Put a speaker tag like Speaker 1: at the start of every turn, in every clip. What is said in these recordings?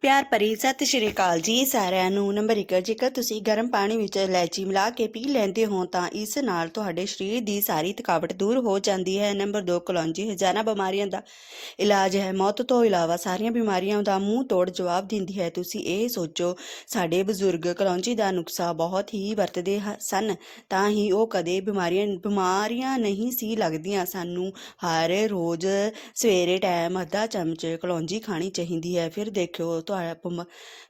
Speaker 1: ਪਿਆਰ ਭਰੀ ਸਤਿ ਸ਼੍ਰੀ ਅਕਾਲ ਜੀ ਸਾਰਿਆਂ ਨੂੰ। ਨੰਬਰ 1 ਜੇਕਰ ਤੁਸੀਂ ਗਰਮ ਪਾਣੀ ਵਿੱਚ ਇਲਾਇਚੀ ਮਿਲਾ ਕੇ ਪੀ ਲੈਂਦੇ ਹੋ, ਤਾਂ ਇਸ ਨਾਲ ਤੁਹਾਡੇ ਸਰੀਰ ਦੀ ਸਾਰੀ ਥਕਾਵਟ ਦੂਰ ਹੋ ਜਾਂਦੀ ਹੈ। ਨੰਬਰ 2 ਕਲੌਂਜੀ, ਹਜ਼ਾਰਾਂ ਬਿਮਾਰੀਆਂ ਦਾ ਇਲਾਜ ਹੈ। ਮੌਤ ਤੋਂ ਇਲਾਵਾ ਸਾਰੀਆਂ ਬਿਮਾਰੀਆਂ ਦਾ ਮੂੰਹ ਤੋੜ ਜਵਾਬ ਦਿੰਦੀ ਹੈ। ਤੁਸੀਂ ਇਹ ਸੋਚੋ, ਸਾਡੇ ਬਜ਼ੁਰਗ ਕਲੌਂਜੀ ਦਾ ਨੁਕਸਾ ਬਹੁਤ ਹੀ ਵਰਤਦੇ ਹ- ਸਨ, ਤਾਂ ਹੀ ਉਹ ਕਦੇ ਬਿਮਾਰੀਆਂ ਬਿਮਾਰੀਆਂ ਨਹੀਂ ਸੀ ਲੱਗਦੀਆਂ। ਸਾਨੂੰ ਹਰ ਰੋਜ਼ ਸਵੇਰੇ ਟਾਈਮ ਅੱਧਾ ਚਮਚ ਕਲੌਂਜੀ ਖਾਣੀ ਚਾਹੀਦੀ ਹੈ। ਫਿਰ ਦੇਖਿਓ ਤੁਹਾਡਾ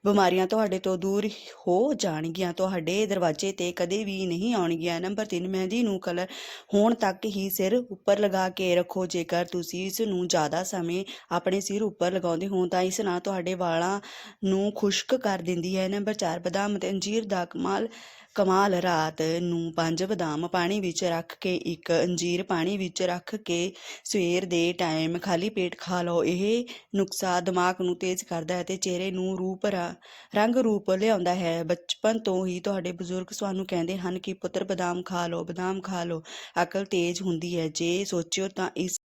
Speaker 1: ਬਿਮਾਰੀਆਂ ਤੁਹਾਡੇ ਤੋਂ ਦੂਰ ਹੋ ਜਾਣਗੀਆਂ, ਤੁਹਾਡੇ ਦਰਵਾਜ਼ੇ ਤੇ ਕਦੇ ਵੀ ਨਹੀਂ ਆਉਣਗੀਆਂ। ਨੰਬਰ 3 ਮਹਿੰਦੀ ਨੂੰ ਕਲਰ ਹੋਣ ਤੱਕ ਹੀ ਸਿਰ ਉੱਪਰ ਲਗਾ ਕੇ ਰੱਖੋ। ਜੇਕਰ ਤੁਸੀਂ ਇਸ ਨੂੰ ਜ਼ਿਆਦਾ ਸਮੇਂ ਆਪਣੇ ਸਿਰ ਉੱਪਰ ਲਗਾਉਂਦੇ ਹੋ, ਤਾਂ ਇਸ ਨਾਲ ਤੁਹਾਡੇ ਵਾਲਾਂ ਨੂੰ ਖੁਸ਼ਕ ਕਰ ਦਿੰਦੀ ਹੈ। ਨੰਬਰ 4 ਬਦਾਮ ਅਤੇ ਅੰਜੀਰ ਦਾ ਕਮਾਲ ਕਮਾਲ ਰਾਤ ਨੂੰ ਪੰਜ ਬਦਾਮ ਪਾਣੀ ਵਿੱਚ ਰੱਖ ਕੇ, ਇੱਕ ਅੰਜੀਰ ਪਾਣੀ ਵਿੱਚ ਰੱਖ ਕੇ ਸਵੇਰ ਦੇ ਟਾਈਮ ਖਾਲੀ ਪੇਟ ਖਾ ਲਓ। ਇਹ ਨੁਕਸਾ ਦਿਮਾਗ ਨੂੰ ਤੇਜ਼ ਕਰਦਾ ਹੈ ਤੇ ਚਿਹਰੇ ਨੂੰ ਰੂਪ ਰੰਗ ਰੂਪ ਲਿਆਉਂਦਾ ਹੈ। ਬਚਪਨ ਤੋਂ ਹੀ ਤੁਹਾਡੇ ਬਜ਼ੁਰਗ ਸਾਨੂੰ ਕਹਿੰਦੇ ਹਨ ਕਿ ਪੁੱਤਰ ਬਦਾਮ ਖਾ ਲਓ, ਬਦਾਮ ਖਾ ਲਓ। ਅਕਲ ਤੇਜ਼ ਹੁੰਦੀ ਹੈ। ਜੇ ਸੋਚਿਓ ਤਾਂ ਇਸ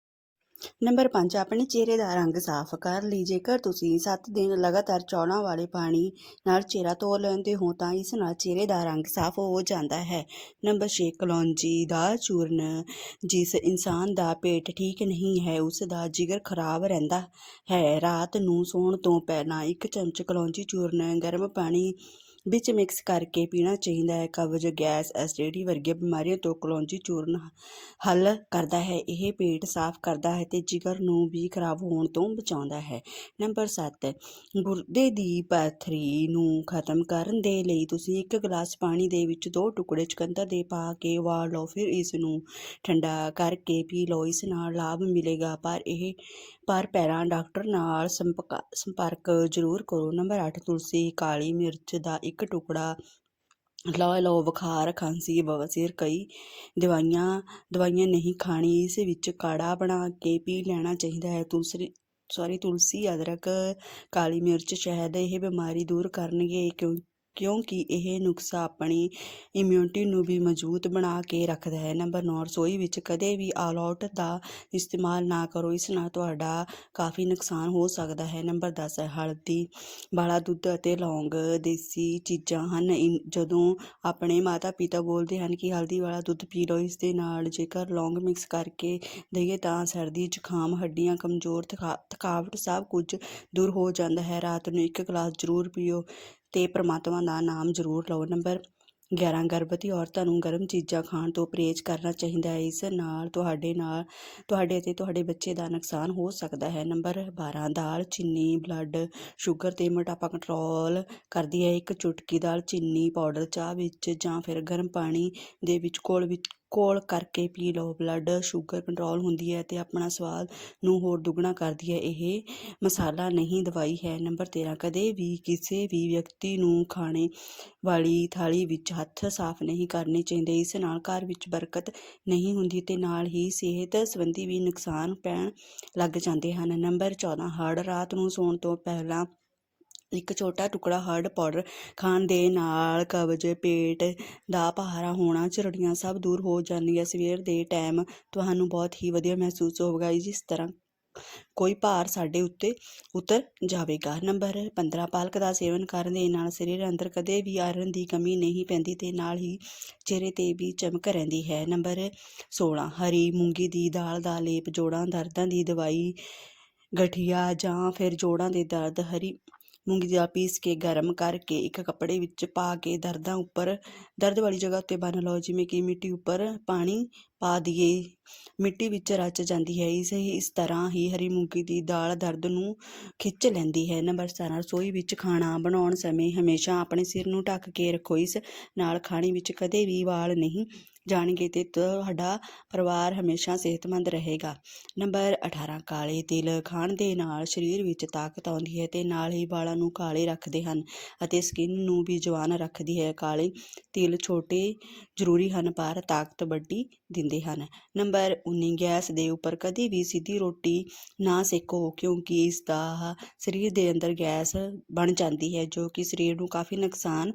Speaker 1: ਨੰਬਰ 5 ਆਪਣੇ ਚਿਹਰੇ ਦਾ ਰੰਗ ਸਾਫ਼ ਕਰ ਲਈ। ਜੇਕਰ ਤੁਸੀਂ 7 ਦਿਨ ਲਗਾਤਾਰ ਚੌਲਾਂ ਵਾਲੇ ਪਾਣੀ ਨਾਲ ਚਿਹਰਾ ਧੋ ਲੈਂਦੇ ਹੋ, ਤਾਂ ਇਸ ਨਾਲ ਚਿਹਰੇ ਦਾ ਰੰਗ ਸਾਫ਼ ਹੋ ਜਾਂਦਾ ਹੈ। ਨੰਬਰ 6 ਕਲੌਂਜੀ ਦਾ ਚੂਰਨ। ਜਿਸ ਇਨਸਾਨ ਦਾ ਪੇਟ ਠੀਕ ਨਹੀਂ ਹੈ, ਉਸ ਦਾ ਜਿਗਰ ਖਰਾਬ ਰਹਿੰਦਾ ਹੈ। ਰਾਤ ਨੂੰ ਸੌਣ ਤੋਂ ਪਹਿਲਾਂ ਇੱਕ ਚਮਚ ਕਲੌਂਜੀ ਚੂਰਨ, ਗਰਮ ਪਾਣੀ ਵਿੱਚ ਮਿਕਸ ਕਰਕੇ ਪੀਣਾ ਚਾਹੀਦਾ ਹੈ। ਕਬਜ਼, ਗੈਸ, ਐਸਿਡਿਟੀ ਵਰਗੀਆਂ ਬਿਮਾਰੀਆਂ ਤੋਂ ਕਲੌਂਜੀ ਚੂਰਨ ਹੱਲ ਕਰਦਾ ਹੈ। ਇਹ ਪੇਟ ਸਾਫ਼ ਕਰਦਾ ਹੈ ਤੇ ਜਿਗਰ ਨੂੰ ਵੀ ਖਰਾਬ ਹੋਣ ਤੋਂ ਬਚਾਉਂਦਾ ਹੈ। ਨੰਬਰ 7 ਗੁਰਦੇ ਦੀ ਪੱਥਰੀ ਨੂੰ ਖਤਮ ਕਰਨ ਦੇ ਲਈ ਤੁਸੀਂ ਇੱਕ ਗਲਾਸ ਪਾਣੀ ਦੇ ਵਿੱਚ ਦੋ ਟੁਕੜੇ ਚੁਕੰਦਰ ਦੇ ਪਾ ਕੇ ਉਬਾਲ ਲਓ। ਫਿਰ ਇਸ ਨੂੰ ਠੰਡਾ ਕਰਕੇ ਪੀ ਲਓ। ਇਸ ਨਾਲ ਲਾਭ ਮਿਲੇਗਾ, ਪਰ ਇਹ, ਪਰ ਪੈਰਾਂ ਡਾਕਟਰ ਨਾਲ ਸੰਪਰਕ ਸੰਪਰਕ ਜ਼ਰੂਰ ਕਰੋ। ਨੰਬਰ 8 ਤੁਲਸੀ, ਕਾਲੀ ਮਿਰਚ ਦਾ ਇੱਕ ਟੁਕੜਾ ਲਓ ਲਓ ਬੁਖਾਰ ਖਾਂਸੀ ਬਵਾਸੀਰ ਕਈ। ਦਵਾਈਆਂ ਦਵਾਈਆਂ ਨਹੀਂ ਖਾਣੀ, ਇਸ ਵਿੱਚ ਕਾੜਾ ਬਣਾ ਕੇ ਪੀ ਲੈਣਾ ਚਾਹੀਦਾ ਹੈ। ਤੁਲਸੀ ਸੌਰੀ ਤੁਲਸੀ, ਅਦਰਕ, ਕਾਲੀ ਮਿਰਚ, ਸ਼ਹਿਦ, ਇਹ ਬਿਮਾਰੀ ਦੂਰ ਕਰਨਗੇ, ਕਿਉਂ ਕਿਉਂਕਿ ਇਹ ਨੁਸਖਾ ਆਪਣੀ ਇਮਿਊਨਿਟੀ ਨੂੰ ਵੀ ਮਜ਼ਬੂਤ ਬਣਾ ਕੇ ਰੱਖਦਾ ਹੈ। ਨੰਬਰ 9 ਰਸੋਈ ਵਿੱਚ ਕਦੇ ਵੀ ਆਲ ਆਊਟ ਦਾ ਇਸਤੇਮਾਲ ਨਾ ਕਰੋ। ਇਸ ਨਾਲ ਤੁਹਾਡਾ ਕਾਫੀ ਨੁਕਸਾਨ ਹੋ ਸਕਦਾ ਹੈ। ਨੰਬਰ 10 ਹਲਦੀ, ਵਾਲਾ ਦੁੱਧ ਅਤੇ ਲੌਂਗ ਦੇਸੀ ਚੀਜ਼ਾਂ ਹਨ। ਇਨ- ਜਦੋਂ ਆਪਣੇ ਮਾਤਾ ਪਿਤਾ ਬੋਲਦੇ ਹਨ ਕਿ ਹਲਦੀ ਵਾਲਾ ਦੁੱਧ ਪੀ ਲਓ, ਇਸ ਦੇ ਨਾਲ ਜੇਕਰ ਲੌਂਗ ਮਿਕਸ ਕਰਕੇ ਦਈਏ ਤਾਂ ਸਰਦੀ, ਜ਼ੁਕਾਮ, ਹੱਡੀਆਂ ਕਮਜ਼ੋਰ, ਥਕਾ- ਥਕਾਵਟ ਸਭ ਕੁਝ ਦੂਰ ਹੋ ਜਾਂਦਾ ਹੈ। ਰਾਤ ਨੂੰ ਇੱਕ ਗਲਾਸ ਜ਼ਰੂਰ ਪੀਓ। ਤੇ ਪ੍ਰਮਾਤਮਾ ਦਾ ਨਾਮ ਜ਼ਰੂਰ ਲਓ। ਨੰਬਰ 11 ਗਰਭਵਤੀ ਔਰਤਾਂ ਨੂੰ ਗਰਮ ਚੀਜ਼ਾਂ ਖਾਣ ਤੋਂ ਪਰਹੇਜ਼ ਕਰਨਾ ਚਾਹੀਦਾ ਹੈ। ਇਸ ਨਾਲ ਤੁਹਾਡੇ ਨਾਲ, ਤੁਹਾਡੇ ਅਤੇ ਤੁਹਾਡੇ ਬੱਚੇ ਦਾ ਨੁਕਸਾਨ ਹੋ ਸਕਦਾ ਹੈ। ਨੰਬਰ 12 ਦਾਲ, ਚੀਨੀ, ਬਲੱਡ, ਸ਼ੂਗਰ ਤੇ ਮੋਟਾਪਾ ਕੰਟਰੋਲ ਕਰਦੀ ਹੈ। ਇੱਕ ਚੁਟਕੀ ਦਾਲ, ਚੀਨੀ ਪਾਊਡਰ ਚਾਹ ਵਿੱਚ ਜਾਂ ਫਿਰ ਗਰਮ ਪਾਣੀ ਦੇ ਵਿੱਚ ਕੋਲ ਵਿੱਚ ਘੋਲ ਕਰਕੇ ਪੀ ਲਓ ਬਲੱਡ ਸ਼ੂਗਰ ਕੰਟਰੋਲ ਹੁੰਦੀ ਹੈ ਅਤੇ ਆਪਣਾ ਸਵਾਦ ਨੂੰ ਹੋਰ ਦੁੱਗਣਾ ਕਰਦੀ ਹੈ। ਇਹ ਮਸਾਲਾ ਨਹੀਂ, ਦਵਾਈ ਹੈ। ਨੰਬਰ 13 ਕਦੇ ਵੀ ਕਿਸੇ ਵੀ ਵਿਅਕਤੀ ਨੂੰ ਖਾਣੇ ਵਾਲੀ ਥਾਲੀ ਵਿੱਚ ਹੱਥ ਸਾਫ਼ ਨਹੀਂ ਕਰਨੇ ਚਾਹੀਦੇ। ਇਸ ਨਾਲ ਘਰ ਵਿੱਚ ਬਰਕਤ ਨਹੀਂ ਹੁੰਦੀ ਅਤੇ ਨਾਲ ਹੀ ਸਿਹਤ ਸੰਬੰਧੀ ਵੀ ਨੁਕਸਾਨ ਪੈਣ ਲੱਗ ਜਾਂਦੇ ਹਨ। ਨੰਬਰ 14 ਹਰੜ ਰਾਤ ਨੂੰ ਸੌਣ ਤੋਂ ਪਹਿਲਾਂ ਇੱਕ ਛੋਟਾ ਟੁਕੜਾ ਹਰਡ ਪਾਊਡਰ ਖਾਣ ਦੇ ਨਾਲ ਕਬਜ਼ ਪੇਟ ਦਾ ਭਾਰਾ ਹੋਣਾ, ਝਰੜੀਆਂ ਸਭ ਦੂਰ ਹੋ ਜਾਂਦੀਆਂ। ਸਵੇਰ ਦੇ ਟਾਈਮ ਤੁਹਾਨੂੰ ਬਹੁਤ ਹੀ ਵਧੀਆ ਮਹਿਸੂਸ ਹੋਵੇਗਾ ਜਿਸ ਤਰ੍ਹਾਂ ਕੋਈ ਭਾਰ ਸਾਡੇ ਉੱਤੇ ਉਤਰ ਜਾਵੇਗਾ। ਨੰਬਰ 15 ਪਾਲਕ ਦਾ ਸੇਵਨ ਕਰਨ ਦੇ ਨਾਲ ਸਰੀਰ ਅੰਦਰ ਕਦੇ ਵੀ ਆਇਰਨ ਦੀ ਕਮੀ ਨਹੀਂ ਪੈਂਦੀ ਤੇ ਨਾਲ ਹੀ ਚਿਹਰੇ ਤੇ ਵੀ ਚਮਕ ਰਹਿੰਦੀ ਹੈ। ਨੰਬਰ 16 ਹਰੀ ਮੂੰਗੀ ਦੀ ਦਾਲ ਦਾ ਲੇਪ, ਜੋੜਾਂ, ਦਰਦਾਂ ਦੀ ਦਵਾਈ, ਗਠੀਆ ਜਾਂ ਫਿਰ ਜੋੜਾਂ ਦੇ ਦਰਦ, ਹਰੀ ਮੂੰਗੀ ਦੀ ਦਾਲ ਪੀਸ ਕੇ, ਗਰਮ ਕਰਕੇ ਇੱਕ ਕੱਪੜੇ ਵਿੱਚ ਪਾ ਕੇ ਦਰਦਾਂ ਉੱਪਰ, ਦਰਦ ਵਾਲੀ ਜਗ੍ਹਾ ਉੱਤੇ ਬੰਨ੍ਹ ਲਓ, ਜਿਵੇਂ ਕਿ ਮਿੱਟੀ ਉੱਪਰ ਪਾਣੀ ਪਾ ਦਈਏ। ਮਿੱਟੀ ਵਿੱਚ ਰਚ ਜਾਂਦੀ ਹੈ। ਇਸ ਇਸ ਤਰ੍ਹਾਂ ਹੀ ਹਰੀ ਮੂੰਗੀ ਦੀ ਦਾਲ ਦਰਦ ਨੂੰ ਖਿੱਚ ਲੈਂਦੀ ਹੈ। ਨੰਬਰ 17 ਰਸੋਈ ਵਿੱਚ ਖਾਣਾ ਬਣਾਉਣ ਸਮੇਂ ਹਮੇਸ਼ਾ ਆਪਣੇ ਸਿਰ ਨੂੰ ਢੱਕ ਕੇ ਰੱਖੋ। ਇਸ ਨਾਲ ਖਾਣੇ ਵਿੱਚ ਕਦੇ ਵੀ ਵਾਲ ਨਹੀਂ ਜਾਣਗੇ ਤੇ ਤੁਹਾਡਾ ਪਰਿਵਾਰ ਹਮੇਸ਼ਾ ਸਿਹਤਮੰਦ ਰਹੇਗਾ। ਨੰਬਰ 18 ਕਾਲੇ ਤਿਲ ਖਾਣ ਦੇ ਨਾਲ ਸਰੀਰ ਵਿੱਚ ਤਾਕਤ ਆਉਂਦੀ ਹੈ ਤੇ ਨਾਲ ਹੀ ਵਾਲਾਂ ਨੂੰ ਕਾਲੇ ਰੱਖਦੇ ਹਨ ਅਤੇ ਸਕਿਨ ਨੂੰ ਵੀ ਜਵਾਨ ਰੱਖਦੀ ਹੈ। ਕਾਲੇ ਤਿਲ ਛੋਟੇ ਜ਼ਰੂਰੀ ਹਨ ਪਰ ਤਾਕਤ ਵੱਡੀ ਦਿੰਦੇ ਹਨ। ਨੰਬਰ 19 ਗੈਸ ਦੇ ਉੱਪਰ ਕਦੇ ਵੀ ਸਿੱਧੀ ਰੋਟੀ ਨਾ ਸੇਕੋ, ਕਿਉਂਕਿ ਇਸ ਦਾ ਸਰੀਰ ਦੇ ਅੰਦਰ ਗੈਸ ਬਣ ਜਾਂਦੀ ਹੈ, ਜੋ ਕਿ ਸਰੀਰ ਨੂੰ ਕਾਫੀ ਨੁਕਸਾਨ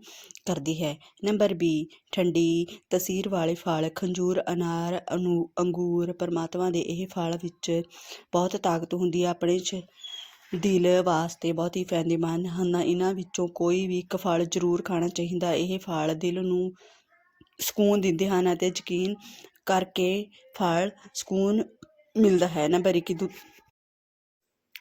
Speaker 1: ਕਰਦੀ ਹੈ। ਨੰਬਰ 20 ਠੰਡੀ ਤਸੀਰ ਵਾਲੇ ਫਲ, ਖੰਜੂਰ, ਅਨਾਰ, ਅਨੂ, ਅੰਗੂਰ, ਪਰਮਾਤਮਾ ਦੇ ਇਹ ਫਲ ਵਿੱਚ ਬਹੁਤ ਤਾਕਤ ਹੁੰਦੀ ਹੈ। ਆਪਣੇ ਦਿਲ ਵਾਸਤੇ ਬਹੁਤ ਹੀ ਫਾਇਦੇਮੰਦ ਹਨ। ਇਹਨਾਂ ਵਿੱਚੋਂ ਕੋਈ ਵੀ ਇੱਕ ਫਲ ਜ਼ਰੂਰ ਖਾਣਾ ਚਾਹੀਦਾ। ਇਹ ਫਲ ਦਿਲ ਨੂੰ ਸਕੂਨ ਦਿੰਦੇ ਹਨ ਅਤੇ ਯਕੀਨ ਕਰਕੇ ਫਲ, ਸਕੂਨ ਮਿਲਦਾ ਹੈ। ਨੰਬਰ 21 ਦੁੱਧ।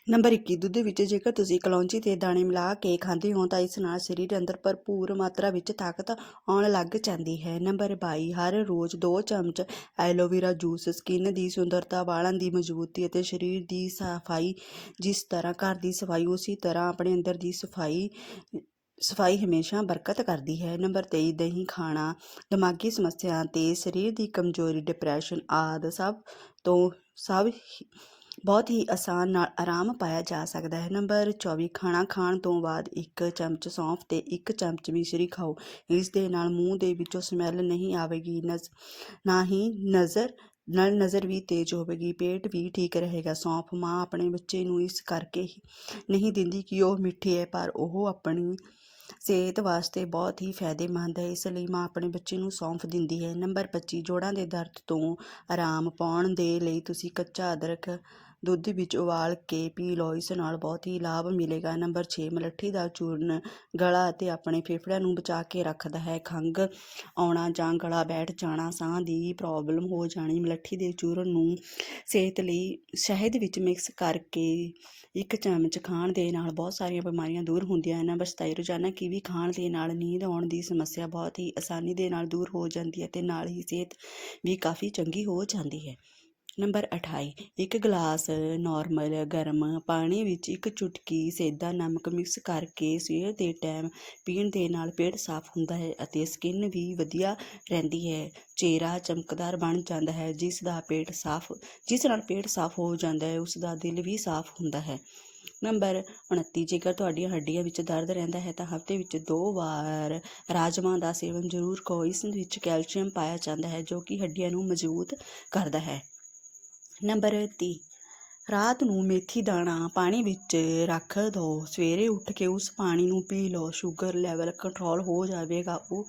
Speaker 1: ਨੰਬਰ 21 ਦੁੱਧ ਵਿੱਚ ਜੇਕਰ ਤੁਸੀਂ ਕਲੌਂਜੀ 'ਤੇ ਦਾਣੇ ਮਿਲਾ ਕੇ ਖਾਂਦੇ ਹੋ ਤਾਂ ਇਸ ਨਾਲ ਸਰੀਰ ਅੰਦਰ ਭਰਪੂਰ ਮਾਤਰਾ ਵਿੱਚ ਤਾਕਤ ਆਉਣ ਲੱਗ ਜਾਂਦੀ ਹੈ। ਨੰਬਰ 22 ਹਰ ਰੋਜ਼ 2 ਚਮਚ ਐਲੋਵੇਰਾ ਜੂਸ ਸਕਿਨ ਦੀ ਸੁੰਦਰਤਾ, ਵਾਲਾਂ ਦੀ ਮਜ਼ਬੂਤੀ ਅਤੇ ਸਰੀਰ ਦੀ ਸਫ਼ਾਈ ਜਿਸ ਤਰ੍ਹਾਂ ਘਰ ਦੀ ਸਫ਼ਾਈ ਉਸੇ ਤਰ੍ਹਾਂ ਆਪਣੇ ਅੰਦਰ ਦੀ ਸਫ਼ਾਈ ਸਫ਼ਾਈ ਹਮੇਸ਼ਾ ਬਰਕਤ ਕਰਦੀ ਹੈ। ਨੰਬਰ 23 ਦਹੀਂ ਖਾਣਾ, ਦਿਮਾਗੀ ਸਮੱਸਿਆ ਤੇ ਸਰੀਰ ਦੀ ਕਮਜ਼ੋਰੀ ਡਿਪਰੈਸ਼ਨ ਆਦਿ ਸਭ ਤੋਂ ਸਭ ਬਹੁਤ ਹੀ ਆਸਾਨ ਨਾਲ ਆਰਾਮ ਪਾਇਆ ਜਾ ਸਕਦਾ ਹੈ। ਨੰਬਰ 24 ਖਾਣਾ ਖਾਣ ਤੋਂ ਬਾਅਦ ਇੱਕ ਚਮਚ ਸੌਂਫ ਤੇ ਇੱਕ ਚਮਚ ਮਿਸ਼ਰੀ ਖਾਓ। ਇਸ ਦੇ ਨਾਲ ਮੂੰਹ ਦੇ ਵਿੱਚੋਂ ਸਮੈਲ ਨਹੀਂ ਆਵੇਗੀ, ਨਜ਼, ਨਾ ਹੀ ਨਜ਼ਰ ਨਾਲ ਨਜ਼ਰ ਵੀ ਤੇਜ਼ ਹੋਵੇਗੀ, ਪੇਟ ਵੀ ਠੀਕ ਰਹੇਗਾ। ਸੌਂਫ ਮਾਂ ਆਪਣੇ ਬੱਚੇ ਨੂੰ ਇਸ ਕਰਕੇ ਹੀ ਨਹੀਂ ਦਿੰਦੀ ਕਿ ਉਹ ਮਿੱਠੀ ਹੈ, ਪਰ ਉਹ ਆਪਣੀ ਸਿਹਤ ਵਾਸਤੇ ਬਹੁਤ ਹੀ ਫਾਇਦੇਮੰਦ ਹੈ। ਇਸ ਲਈ ਮਾਂ ਆਪਣੇ ਬੱਚੇ ਨੂੰ ਸੌਂਫ ਦਿੰਦੀ ਹੈ। ਨੰਬਰ 25 ਜੋੜਾਂ ਦੇ ਦਰਦ ਤੋਂ ਆਰਾਮ ਪਾਉਣ ਦੇ ਲਈ ਤੁਸੀਂ ਕੱਚਾ ਅਦਰਕ ਦੁੱਧ ਵਿੱਚ ਉਬਾਲ ਕੇ ਪੀ ਲਓ, ਇਸ ਨਾਲ ਬਹੁਤ ਹੀ ਲਾਭ ਮਿਲੇਗਾ। ਨੰਬਰ 6 ਮਲੱਠੀ ਦਾ ਚੂਰਨ ਗਲਾ ਅਤੇ ਆਪਣੇ ਫੇਫੜਿਆਂ ਨੂੰ ਬਚਾ ਕੇ ਰੱਖਦਾ ਹੈ। ਖੰਘ ਆਉਣਾ ਜਾਂ ਗਲਾ ਬੈਠ ਜਾਣਾ, ਸਾਹ ਦੀ ਪ੍ਰੋਬਲਮ ਹੋ ਜਾਣੀ। ਮਲੱਠੀ ਦੇ ਚੂਰਨ ਨੂੰ ਸਿਹਤ ਲਈ ਸ਼ਹਿਦ ਵਿੱਚ ਮਿਕਸ ਕਰਕੇ ਇੱਕ ਚਮਚ ਖਾਣ ਦੇ ਨਾਲ ਬਹੁਤ ਸਾਰੀਆਂ ਬਿਮਾਰੀਆਂ ਦੂਰ ਹੁੰਦੀਆਂ ਹਨ। ਬਸਤਾਈ 27 ਰੋਜ਼ਾਨਾ ਕੀਵੀ ਖਾਣ ਦੇ ਨਾਲ ਨੀਂਦ ਆਉਣ ਦੀ ਸਮੱਸਿਆ ਬਹੁਤ ਹੀ ਆਸਾਨੀ ਦੇ ਨਾਲ ਦੂਰ ਹੋ ਜਾਂਦੀ ਹੈ ਤੇ ਨਾਲ ਹੀ ਸਿਹਤ ਵੀ ਕਾਫੀ ਚੰਗੀ ਹੋ ਜਾਂਦੀ ਹੈ। ਨੰਬਰ 28 ਇੱਕ ਗਲਾਸ ਨਾਰਮਲ ਗਰਮ ਪਾਣੀ ਵਿੱਚ ਇੱਕ ਚੁਟਕੀ ਸੇਦਾ ਨਮਕ ਮਿਕਸ ਕਰਕੇ ਸਵੇਰ ਦੇ ਟਾਈਮ ਪੀਣ ਦੇ ਨਾਲ ਪੇਟ ਸਾਫ਼ ਹੁੰਦਾ ਹੈ ਅਤੇ ਸਕਿਨ ਵੀ ਵਧੀਆ ਰਹਿੰਦੀ ਹੈ। ਚਿਹਰਾ ਚਮਕਦਾਰ ਬਣ ਜਾਂਦਾ ਹੈ, ਜਿਸ ਦਾ ਪੇਟ ਸਾਫ਼, ਜਿਸ ਨਾਲ ਪੇਟ ਸਾਫ਼ ਹੋ ਜਾਂਦਾ ਹੈ, ਉਸ ਦਾ ਦਿਲ ਵੀ ਸਾਫ਼ ਹੁੰਦਾ ਹੈ। ਨੰਬਰ 29 ਜੇਕਰ ਤੁਹਾਡੀਆਂ ਹੱਡੀਆਂ ਵਿੱਚ ਦਰਦ ਰਹਿੰਦਾ ਹੈ ਤਾਂ ਹਫ਼ਤੇ ਵਿੱਚ ਦੋ ਵਾਰ ਰਾਜਮਾ ਦਾ ਸੇਵਨ ਜ਼ਰੂਰ ਕਰੋ। ਇਸ ਵਿੱਚ ਕੈਲਸ਼ੀਅਮ ਪਾਇਆ ਜਾਂਦਾ ਹੈ, ਜੋ ਕਿ ਹੱਡੀਆਂ ਨੂੰ ਮਜ਼ਬੂਤ ਕਰਦਾ ਹੈ। ਨੰਬਰ 30 ਰਾਤ ਨੂੰ ਮੇਥੀ ਦਾਣਾ ਪਾਣੀ ਵਿੱਚ ਰੱਖ ਦਿਓ ਸਵੇਰੇ ਉੱਠ ਕੇ ਉਸ ਪਾਣੀ ਨੂੰ ਪੀ ਲਓ। ਸ਼ੂਗਰ ਲੈਵਲ ਕੰਟਰੋਲ ਹੋ ਜਾਵੇਗਾ। ਉਹ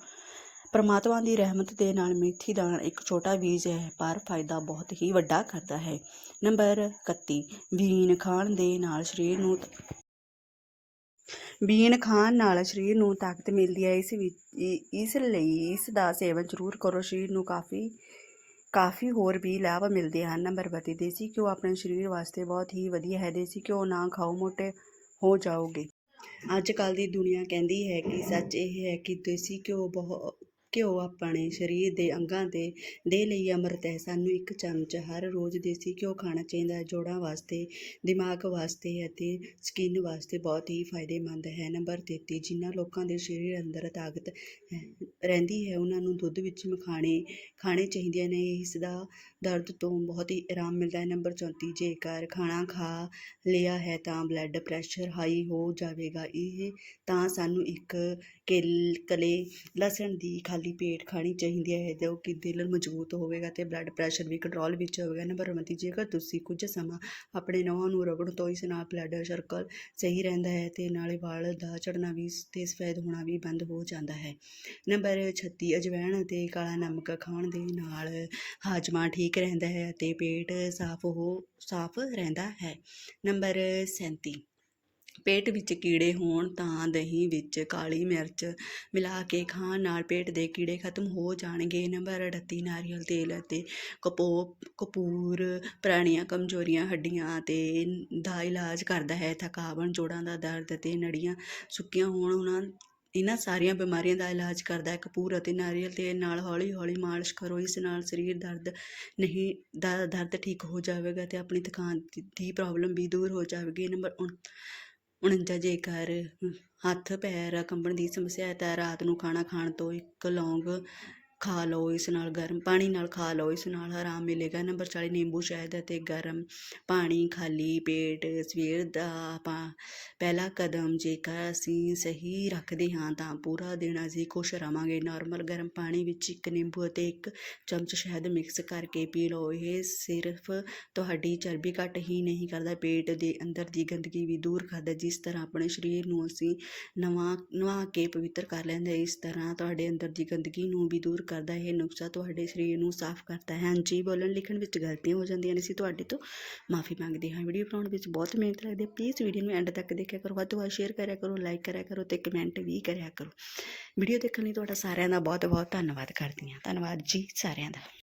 Speaker 1: ਪਰਮਾਤਮਾ ਦੀ ਰਹਿਮਤ ਦੇ ਨਾਲ ਮੇਥੀ ਦਾਣਾ ਇੱਕ ਛੋਟਾ ਬੀਜ ਹੈ, ਪਰ ਫਾਇਦਾ ਬਹੁਤ ਹੀ ਵੱਡਾ ਕਰਦਾ ਹੈ। ਨੰਬਰ 31 ਬੀਨ ਖਾਣ ਦੇ ਨਾਲ ਸਰੀਰ ਨੂੰ ਬੀਨ ਖਾਣ ਨਾਲ ਸਰੀਰ ਨੂੰ ਤਾਕਤ ਮਿਲਦੀ ਹੈ। ਇਸ ਵਿੱਚ ਇਸ ਲਈ ਇਸ ਦਾ ਸੇਵਨ ਜ਼ਰੂਰ ਕਰੋ। ਸਰੀਰ ਨੂੰ ਕਾਫੀ ਕਾਫੀ ਹੋਰ ਵੀ ਲਾਭ ਮਿਲਦੇ ਹਨ, ਨੰਬਰ 32 ਦੇਸੀ ਘਿਓ ਆਪਣੇ ਸਰੀਰ ਵਾਸਤੇ ਬਹੁਤ ਹੀ ਵਧੀਆ ਹੈ। ਦੇਸੀ ਘਿਓ ਨਾ ਖਾਓ, ਮੋਟੇ ਹੋ ਜਾਓਗੇ। ਅੱਜ ਕੱਲ ਦੀ ਦੁਨੀਆ ਕਹਿੰਦੀ ਹੈ ਕਿ ਸੱਚ ਇਹ ਹੈ ਕਿ ਦੇਸੀ ਘਿਓ ਬਹੁਤ ਘਿਓ ਆਪਣੇ ਸਰੀਰ ਦੇ ਅੰਗਾਂ ਦੇ ਦੇ ਲਈ ਅੰਮ੍ਰਿਤ ਹੈ। ਸਾਨੂੰ ਇੱਕ ਚਮਚ ਹਰ ਰੋਜ਼ ਦੇਸੀ ਘਿਓ ਖਾਣਾ ਚਾਹੀਦਾ ਹੈ। ਜੋੜਾਂ ਵਾਸਤੇ, ਦਿਮਾਗ ਵਾਸਤੇ ਅਤੇ ਸਕਿਨ ਵਾਸਤੇ ਬਹੁਤ ਹੀ ਫਾਇਦੇਮੰਦ ਹੈ। ਨੰਬਰ 33 ਜਿਨ੍ਹਾਂ ਲੋਕਾਂ ਦੇ ਸਰੀਰ ਅੰਦਰ ਤਾਕਤ ਰਹਿੰਦੀ ਹੈ, ਉਹਨਾਂ ਨੂੰ ਦੁੱਧ ਵਿੱਚ ਮਖਾਣੇ ਖਾਣੇ ਚਾਹੀਦੇ ਨੇ। ਇਸ ਦਾ ਦਰਦ ਤੋਂ ਬਹੁਤ ਹੀ ਆਰਾਮ ਮਿਲਦਾ ਹੈ। ਨੰਬਰ 34 ਜੇਕਰ ਖਾਣਾ ਖਾ ਲਿਆ ਹੈ ਤਾਂ ਬਲੱਡ ਪ੍ਰੈਸ਼ਰ ਹਾਈ ਹੋ ਜਾਵੇਗਾ। ਇਹ ਤਾਂ ਸਾਨੂੰ ਇੱਕ ਕੇਲ ਕਲੇ ਲਸਣ ਦੀ ਖਾਲੀ ਪੇਟ ਖਾਣੀ ਚਾਹੀਦੀ ਹੈ ਜੋ ਕਿ ਦਿਲ ਮਜ਼ਬੂਤ ਹੋਵੇਗਾ ਤੇ ਬਲੱਡ ਪ੍ਰੈਸ਼ਰ ਵੀ ਕੰਟਰੋਲ ਵਿੱਚ ਹੋਵੇਗਾ ਨੰਬਰ 29 ਜੇਕਰ ਤੁਸੀਂ ਕੁਝ ਸਮਾਂ ਆਪਣੇ ਨਹੁੰ ਨੂੰ ਰਗੜਨ ਤੋਂ ਇਸ ਨਾਲ ਬਲੱਡ ਸਰਕਲ ਸਹੀ ਰਹਿੰਦਾ ਹੈ ਤੇ ਨਾਲੇ ਵਾਲ ਦਾ ਝੜਨਾ ਵੀ ਤੇ ਸਫੈਦ ਹੋਣਾ ਵੀ ਬੰਦ ਹੋ ਜਾਂਦਾ ਹੈ। ਨੰਬਰ 36 ਅਜਵਾਇਣ ਅਤੇ ਕਾਲਾ ਨਮਕ ਖਾਣ ਦੇ ਨਾਲ ਹਾਜ਼ਮਾ ਠੀਕ ਰਹਿੰਦਾ ਹੈ ਅਤੇ ਪੇਟ ਸਾਫ਼ ਹੋ, ਸਾਫ਼ ਰਹਿੰਦਾ ਹੈ। ਨੰਬਰ 37 ਪੇਟ ਵਿੱਚ ਕੀੜੇ ਹੋਣ ਤਾਂ ਦਹੀਂ ਵਿੱਚ ਕਾਲੀ ਮਿਰਚ ਮਿਲਾ ਕੇ ਖਾਣ ਨਾਲ ਪੇਟ ਦੇ ਕੀੜੇ ਖਤਮ ਹੋ ਜਾਣਗੇ। ਨੰਬਰ 38 ਨਾਰੀਅਲ ਤੇਲ ਅਤੇ ਕਪੋ, ਕਪੂਰ ਪੁਰਾਣੀਆਂ ਕਮਜ਼ੋਰੀਆਂ ਹੱਡੀਆਂ ਅਤੇ ਦਾ ਇਲਾਜ ਕਰਦਾ ਹੈ। ਥਕਾਵਣ ਜੋੜਾਂ ਦਾ ਦਰਦ ਅਤੇ ਨੜੀਆਂ ਸੁੱਕੀਆਂ ਹੋਣ ਉਹਨਾਂ ਇਹਨਾਂ ਸਾਰੀਆਂ ਬਿਮਾਰੀਆਂ ਦਾ ਇਲਾਜ ਕਰਦਾ ਹੈ। ਕਪੂਰ ਅਤੇ ਨਾਰੀਅਲ ਤੇਲ ਨਾਲ ਹੌਲੀ ਹੌਲੀ ਮਾਲਿਸ਼ ਕਰੋ। ਇਸ ਨਾਲ ਸਰੀਰ ਦਰਦ ਨਹੀਂ, ਦਾ, ਦਰਦ ਠੀਕ ਹੋ ਜਾਵੇਗਾ ਤੇ ਆਪਣੀ ਥਕਾਨ ਦੀ- ਦੀ ਪ੍ਰੋਬਲਮ ਵੀ ਦੂਰ ਹੋ ਜਾਵੇਗੀ। ਨੰਬਰ ਉਣ- 49 ਜੇਕਰ ਹੱਥ, ਪੈਰ ਕੰਬਣ ਦੀ ਸਮੱਸਿਆ ਹੈ ਤਾਂ ਰਾਤ ਨੂੰ ਖਾਣਾ ਖਾਣ ਤੋਂ ਇੱਕ ਲੌਂਗ ਖਾ ਲਓ, ਇਸ ਨਾਲ ਗਰਮ ਪਾਣੀ ਨਾਲ ਖਾ ਲਓ, ਇਸ ਨਾਲ ਆਰਾਮ ਮਿਲੇਗਾ। ਨੰਬਰ 40 ਨਿੰਬੂ ਸ਼ਹਿਦ ਅਤੇ ਗਰਮ ਪਾਣੀ ਖਾਲੀ ਪੇਟ ਸਵੇਰ ਦਾ ਆਪਾਂ ਪਹਿਲਾ ਕਦਮ ਜੇਕਰ ਅਸੀਂ ਸਹੀ ਰੱਖਦੇ ਹਾਂ ਤਾਂ ਪੂਰਾ ਦਿਨ ਅਸੀਂ ਖੁਸ਼ ਰਵਾਂਗੇ। ਨਾਰਮਲ ਗਰਮ ਪਾਣੀ ਵਿੱਚ ਇੱਕ ਨਿੰਬੂ ਅਤੇ ਇੱਕ ਚਮਚ ਸ਼ਹਿਦ ਮਿਕਸ ਕਰਕੇ ਪੀ ਲਓ। ਇਹ ਸਿਰਫ ਤੁਹਾਡੀ ਚਰਬੀ ਘੱਟ ਹੀ ਨਹੀਂ ਕਰਦਾ, ਪੇਟ ਦੇ ਅੰਦਰ ਦੀ ਗੰਦਗੀ ਵੀ ਦੂਰ ਕਰਦਾ। ਜਿਸ ਤਰ੍ਹਾਂ ਆਪਣੇ ਸਰੀਰ ਨੂੰ ਅਸੀਂ ਨਵਾਂ, ਨਵਾ ਕੇ ਪਵਿੱਤਰ ਕਰ ਲੈਂਦੇ ਇਸ ਤਰ੍ਹਾਂ ਤੁਹਾਡੇ ਅੰਦਰ ਦੀ ਗੰਦਗੀ ਨੂੰ ਵੀ ਦੂਰ ਕਰਦਾ, ਇਹ ਨੁਕਸਾ ਤੁਹਾਡੇ ਸਰੀਰ ਨੂੰ ਸਾਫ਼ ਕਰਦਾ ਹੈ। ਹਾਂਜੀ, ਬੋਲਣ ਲਿਖਣ ਵਿੱਚ ਗਲਤੀਆਂ ਹੋ ਜਾਂਦੀਆਂ ਨੇ, ਅਸੀਂ ਤੁਹਾਡੇ ਤੋਂ ਮਾਫੀ ਮੰਗਦੇ ਹਾਂ। ਵੀਡੀਓ ਬਣਾਉਣ ਵਿੱਚ ਬਹੁਤ ਮਿਹਨਤ ਲੱਗਦੀ ਹੈ। ਪਲੀਜ਼ ਵੀਡੀਓ ਨੂੰ ਐਂਡ ਤੱਕ ਦੇਖਿਆ ਕਰੋ, ਵੱਧ ਤੋਂ ਵੱਧ ਸ਼ੇਅਰ ਕਰਿਆ ਕਰੋ, ਲਾਈਕ ਕਰਿਆ ਕਰੋ ਤੇ ਕਮੈਂਟ ਵੀ ਕਰਿਆ ਕਰੋ। ਵੀਡੀਓ ਦੇਖਣ ਲਈ ਤੁਹਾਡਾ ਸਾਰਿਆਂ ਦਾ ਬਹੁਤ ਬਹੁਤ ਧੰਨਵਾਦ ਕਰਦੀ ਹਾਂ। ਧੰਨਵਾਦ ਜੀ ਸਾਰਿਆਂ ਦਾ।